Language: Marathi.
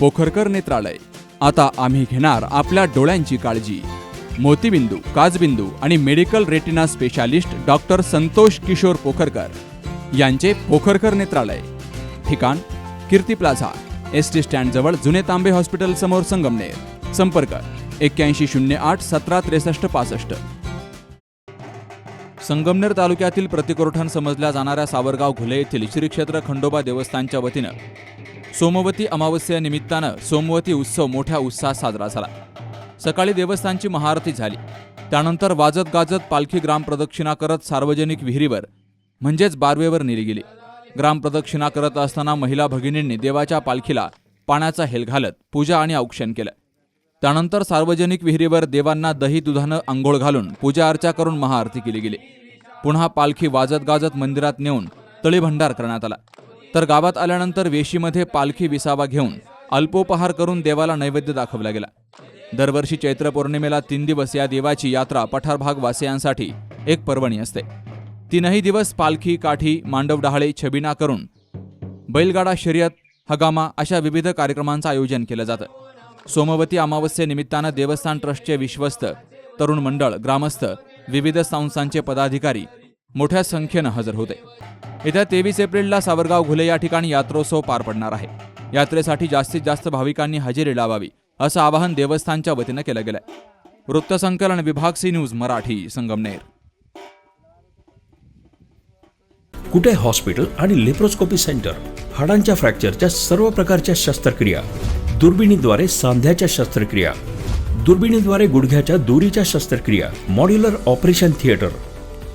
पोखरकर नेत्रालय. आता आम्ही घेणार आपल्या डोळ्यांची काळजी. मोतीबिंदू काजबिंदू आणि medical retina specialist doctor Santosh Kishor Pokharkar यांचे पोखरकर नेत्रालय. ठिकाण कीर्ती प्लाझा एस टी स्टँडजवळ जुने तांबे हॉस्पिटल समोर संगमनेर. संपर्क एक्क्याऐंशी शून्य आठ सतरा त्रेसष्ट पासष्ट. संगमनेर तालुक्यातील प्रतिकोरठण समजल्या जाणाऱ्या सावरगाव घुले येथील श्री क्षेत्र खंडोबा देवस्थानच्या वतीनं सोमवती अमावस्येनिमित्तानं सोमवती उत्सव मोठ्या उत्साहात साजरा झाला. सकाळी देवस्थानची महाआरती झाली. त्यानंतर वाजत गाजत पालखी ग्रामप्रदक्षिणा करत सार्वजनिक विहिरीवर म्हणजेच बारवेवर नेली गेली. ग्रामप्रदक्षिणा करत असताना महिला भगिनींनी देवाच्या पालखीला पाण्याचा हेल घालत पूजा आणि औक्षण केलं. त्यानंतर सार्वजनिक विहिरीवर देवांना दही दुधानं आंघोळ घालून पूजा अर्चा करून महाआरती केली गेली. पुन्हा पालखी वाजत गाजत मंदिरात नेऊन तळीभंडार करण्यात आला. तर गावात आल्यानंतर वेशीमध्ये पालखी विसावा घेऊन अल्पोपहार करून देवाला नैवेद्य दाखवला गेला. दरवर्षी चैत्र पौर्णिमेला तीन दिवस या देवाची यात्रा पठारभाग वासियांसाठी एक पर्वणी असते. तीनही दिवस पालखी काठी मांडव डहाळे छबिना करून बैलगाडा शर्यत हगामा अशा विविध कार्यक्रमांचं आयोजन केलं जातं. सोमवती अमावस्येनिमित्तानं देवस्थान ट्रस्टचे विश्वस्त तरुण मंडळ ग्रामस्थ विविध संस्थांचे पदाधिकारी मोठ्या संख्येनं हजर होते. येत्या तेवीस एप्रिलला सावरगाव घुले या ठिकाणी यात्रोत्सव पार पडणार आहे. यात्रेसाठी जास्तीत जास्त भाविकांनी हजेरी लावावी असं आवाहन देवस्थानच्या वतीनं केलं गेलंय. वृत्तसंकलन विभाग सी न्यूज मराठी संगमनेर. कुठे हॉस्पिटल आणि लेप्रोस्कोपी सेंटर? हाडांच्या फ्रॅक्चरच्या सर्व प्रकारच्या शस्त्रक्रिया. दुर्बिणीद्वारे सांध्याच्या शस्त्रक्रिया. दुर्बिणीद्वारे गुडघ्याच्या दोरीच्या शस्त्रक्रिया. Modular operation theatre.